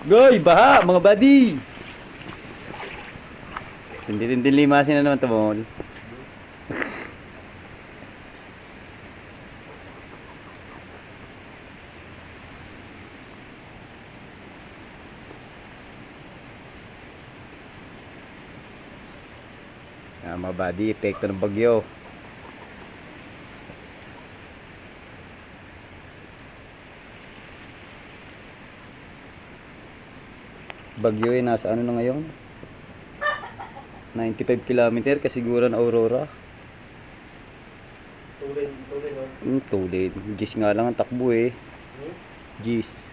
Goy, baha, mga buddy. Tindi-tindi limasin na naman to, Mol. Ah, mga buddy, epekto ng bagyo. Bagyo eh, nasa ano na ngayon? 95 kilometer kasiguran Aurora. Tuloy, tuloy, no? Hmm, tulid. Gis nga lang ang takbo eh. Hmm? Gis.